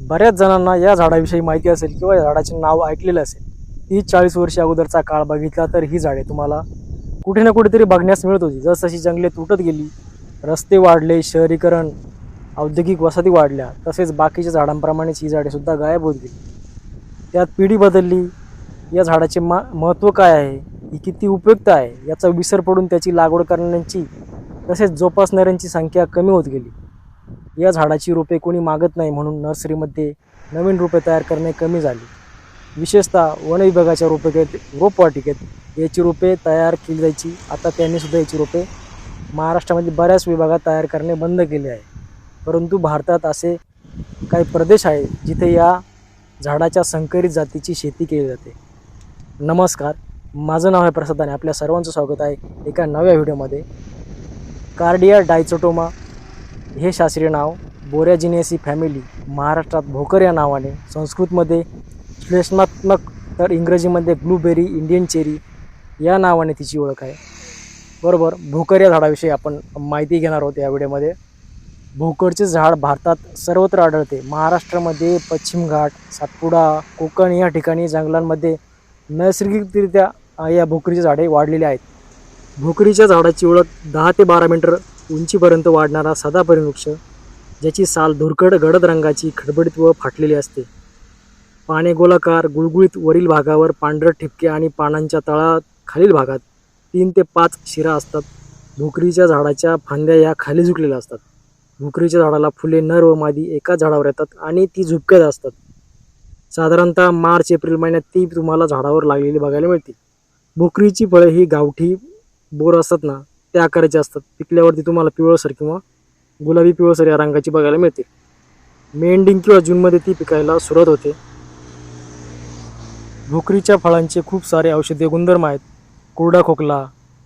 बऱ्याच जणांना या झाडाविषयी माहिती असेल किंवा या झाडाचे नाव ऐकलेलं असेल तीस चाळीस वर्ष अगोदरचा काळ बघितला तर ही झाडे तुम्हाला कुठे ना कुठेतरी बघण्यास मिळत होती. जसजशी जंगले तुटत गेली रस्ते वाढले शहरीकरण औद्योगिक वसाहती वाढल्या तसेच बाकीच्या झाडांप्रमाणेच ही झाडेसुद्धा गायब होत गेली. त्यात पिढी बदलली. या झाडाचे मा महत्त्व काय आहे? ही किती उपयुक्त आहे? याचा विसर पडून त्याची लागवड करण्याची तसेच जोपासणाऱ्यांची संख्या कमी होत गेली. या झाडाची रोपे कोणी मागत नाही म्हणून नर्सरीमध्ये नवीन रोपे तयार करणे कमी झाले. विशेषतः वन विभागाच्या रोपे रोपवाटिकेत याची रोपे तयार केली जायची. आता त्यांनीसुद्धा याची रोपे महाराष्ट्रामध्ये बऱ्याच विभागात तयार करणे बंद केले आहे. परंतु भारतात असे काही प्रदेश आहे जिथे या झाडाच्या संकरित जातीची शेती केली जाते. नमस्कार माझं नाव आहे प्रसाद आणि आपल्या सर्वांचं स्वागत आहे एका नव्या व्हिडिओमध्ये. कार्डिया डायचोटोमा हे शास्त्रीय नाव बोऱ्याजिनेसी फॅमिली महाराष्ट्रात भोकर या नावाने संस्कृतमध्ये श्लेषणात्मक तर इंग्रजीमध्ये ब्लूबेरी इंडियन चेरी या नावाने तिची ओळख आहे. बरोबर भोकर या झाडाविषयी आपण माहिती घेणार आहोत या व्हिडिओमध्ये. भोकरचे झाड भारतात सर्वत्र आढळते. महाराष्ट्रामध्ये पश्चिम घाट सातपुडा कोकण या ठिकाणी जंगलांमध्ये नैसर्गिकरित्या या भोकरीची झाडे वाढलेली आहेत. भोकरीच्या झाडाची ओळख दहा ते बारा मीटर उंचीपर्यंत वाढणारा सदापरी वृक्ष ज्याची साल धुरकड गडद रंगाची खडबडीत व फाटलेली असते. पाने गोलाकार गुळगुळीत वरील भागावर पांढरट ठिपके आणि पानांच्या तळात खालील भागात तीन ते पाच शिरा असतात. भोकरीच्या झाडाच्या फांद्या या खाली झुकलेल्या असतात. भोकरीच्या झाडाला फुले नर व मादी एकाच झाडावर येतात आणि ती झुपक्यात असतात. साधारणतः मार्च एप्रिल महिन्यात ती तुम्हाला झाडावर लागलेली बघायला मिळतील. भोकरीची फळे ही गावठी बोर असतात ना त्या आकाराचे असतात. पिकल्यावरती तुम्हाला पिवळसर किंवा गुलाबी पिवळसर या रंगाची बघायला मिळतील मे एंडिंग किंवा जूनमध्ये ती पिकायला सुरुवात होते. भोकरीच्या फळांचे खूप सारे औषधीय गुणधर्म आहेत. कोरडा खोकला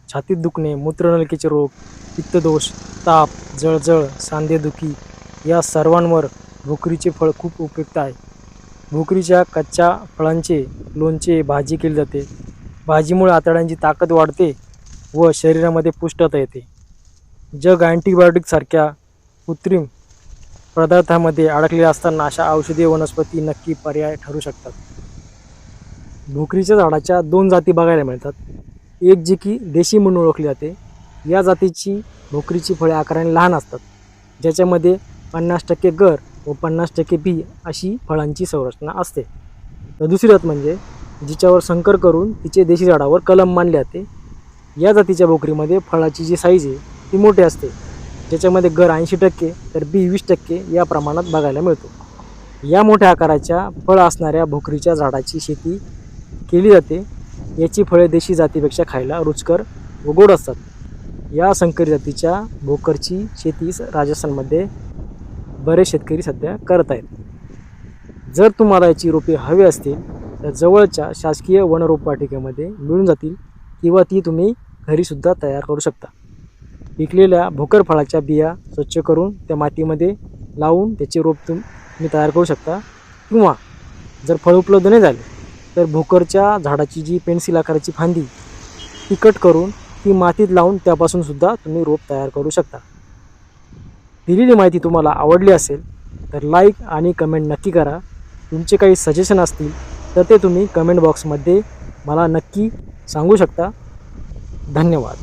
छातीत दुखणे मूत्रनलिकेचे रोग पित्तदोष ताप जळजळ सांधेदुखी या सर्वांवर भोकरीचे फळ खूप उपयुक्त आहे. भोकरीच्या कच्च्या फळांचे लोणचे भाजी केली जाते. भाजीमुळे आतड्यांची ताकद वाढते. व शरीरामध्ये पुष्टता येते. जग अँटीबायोटिकसारख्या कृत्रिम पदार्थामध्ये अडकलेले असताना अशा औषधीय वनस्पती नक्की पर्याय ठरू शकतात. भोकरीच्या झाडाच्या दोन जाती बघायला मिळतात. एक जी की देशी म्हणून ओळखली जाते. या जातीची भोकरीची फळे आकाराने लहान असतात. ज्याच्यामध्ये पन्नास टक्के गर व पन्नास टक्के बी अशी फळांची संरचना असते. तर दुसरी जात म्हणजे जिच्यावर संकर करून तिचे देशी झाडावर कलम मानले जाते. या जातीच्या बोकरीमध्ये फळाची जी साईज आहे ती मोठी असते. ज्याच्यामध्ये गर ऐंशी टक्के तर बी वीस टक्के या प्रमाणात बघायला मिळतो. या मोठ्या आकाराच्या फळ असणाऱ्या भोकरीच्या झाडाची शेती केली जाते. याची फळे देशी जातीपेक्षा खायला रुचकर व गोड असतात. या संकरित जातीच्या भोकरची शेती राजस्थानमध्ये बरेच शेतकरी सध्या करत आहेत. जर तुम्हाला याची रोपे हवी असतील तर जवळच्या शासकीय वनरोपवाटिकेमध्ये मिळून जातील. किंवा ती तुम्ही घरीसुद्धा तयार करू शकता. पिकलेल्या भोकर फळाच्या बिया स्वच्छ करून त्या मातीमध्ये लावून त्याचे रोप तुम तुम्ही तयार करू शकता. किंवा जर फळ उपलब्ध नाही झाले तर भोकरच्या झाडाची जी पेन्सिल आकाराची फांदी ती कट करून ती मातीत लावून त्यापासूनसुद्धा तुम्ही रोप तयार करू शकता. दिलेली माहिती तुम्हाला आवडली असेल तर लाईक आणि कमेंट नक्की करा. तुमचे काही सजेशन असतील तर ते तुम्ही कमेंट बॉक्समध्ये मला नक्की सांगू शकता? धन्यवाद.